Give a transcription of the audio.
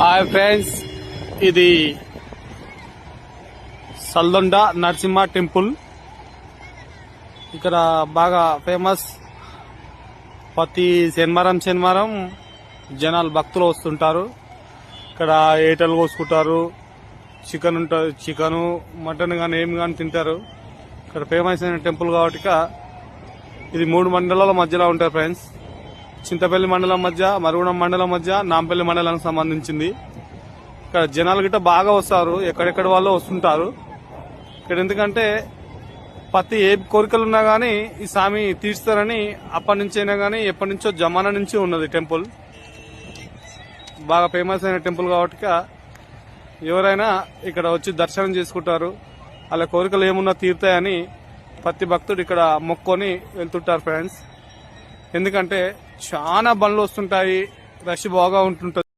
Hi friends ఇది సల్దొండ Narasimha temple. ఇక్కడ బాగా ఫేమస్. ప్రతి శనివారం శనివారం జనాలు భక్తులు వస్తుంటారు. ఇక్కడ ఏటలు కోసుకుంటారు. చికెన్ ఉంటుంది చికెను మటన్ కానీ ఏమి కానీ తింటారు. ఇక్కడ ఫేమస్ అయిన టెంపుల్ కాబట్టి ఇది మూడు మండలాల మధ్యలో ఉంటాయి ఫ్రెండ్స్ చింతపల్లి మండలం మధ్య మరుగుణం మండలం మధ్య నాంపల్లి మండలానికి సంబంధించింది. ఇక్కడ జనాలు గిట్ట బాగా వస్తారు ఎక్కడెక్కడ వాళ్ళు వస్తుంటారు. ఇక్కడ ఎందుకంటే ప్రతి ఏ కోరికలు ఉన్నా కానీ ఈ స్వామి తీర్స్తారని అప్పటి నుంచి అయినా కానీ ఎప్పటి నుంచో జమానా నుంచి ఉన్నది టెంపుల్. బాగా ఫేమస్ అయిన టెంపుల్ కాబట్టి ఎవరైనా ఇక్కడ వచ్చి దర్శనం చేసుకుంటారు. అలా కోరికలు ఏమున్నా తీరుతాయని ప్రతి భక్తుడు ఇక్కడ మొక్కొని వెళ్తుంటారు ఫ్రెండ్స్. ఎందుకంటే చాలా బండ్లు వస్తుంటాయి రష్ బాగా ఉంటుంటుంది.